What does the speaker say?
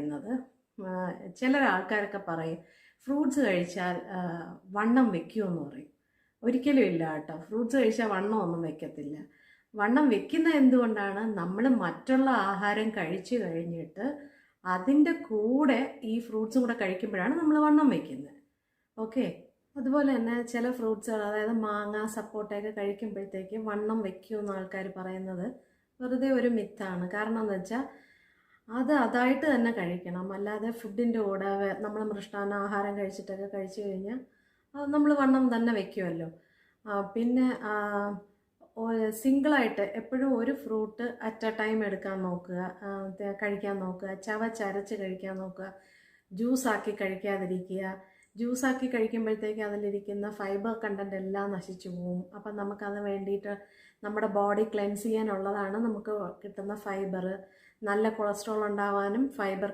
പറയുന്നത്. ചില ആൾക്കാരൊക്കെ പറയും ഫ്രൂട്ട്സ് കഴിച്ചാൽ വണ്ണം വെക്കുമെന്ന് പറയും. ഒരിക്കലും ഇല്ല കേട്ടോ. ഫ്രൂട്ട്സ് കഴിച്ചാൽ വണ്ണം ഒന്നും വെക്കത്തില്ല. വണ്ണം വെക്കുന്ന എന്തുകൊണ്ടാണ്? നമ്മൾ മറ്റുള്ള ആഹാരം കഴിച്ചു കഴിഞ്ഞിട്ട് അതിന്റെ കൂടെ ഈ ഫ്രൂട്ട്സും കൂടെ കഴിക്കുമ്പോഴാണ് നമ്മൾ വണ്ണം വെക്കുന്നത്. ഓക്കെ? അതുപോലെ തന്നെ ചില ഫ്രൂട്ട്സുകൾ അതായത് മാങ്ങ സപ്പോട്ടയൊക്കെ കഴിക്കുമ്പോഴത്തേക്ക് വണ്ണം വെക്കുമെന്ന് ആൾക്കാർ പറയുന്നത് വെറുതെ ഒരു മിത്താണ്. കാരണം എന്താ വെച്ചാൽ അത് അതായിട്ട് തന്നെ കഴിക്കണം. അല്ലാതെ ഫുഡിന്റെ കൂടെ നമ്മൾ മൃഷ്ടാന ആഹാരം കഴിച്ചിട്ടൊക്കെ കഴിച്ചു കഴിഞ്ഞാൽ അത് നമ്മൾ വണ്ണം തന്നെ വെക്കുമല്ലോ പിന്നെ സിംഗിളായിട്ട് എപ്പോഴും ഒരു ഫ്രൂട്ട് അറ്റ് എ ടൈം എടുക്കാൻ നോക്കുക. കഴിക്കാൻ നോക്കുക. ചവച്ചരച്ച് കഴിക്കാൻ നോക്കുക. ജ്യൂസാക്കി കഴിക്കാതിരിക്കുക. ജ്യൂസാക്കി കഴിക്കുമ്പോഴത്തേക്ക് അതിലിരിക്കുന്ന ഫൈബർ കണ്ടന്റ് എല്ലാം നശിച്ചു പോവും. അപ്പം നമുക്കത് വേണ്ടിയിട്ട് നമ്മുടെ ബോഡി ക്ലെൻസ് ചെയ്യാനുള്ളതാണ് നമുക്ക് കിട്ടുന്ന ഫൈബർ നല്ല കൊളസ്ട്രോൾ ഉണ്ടാവാനും ഫൈബർ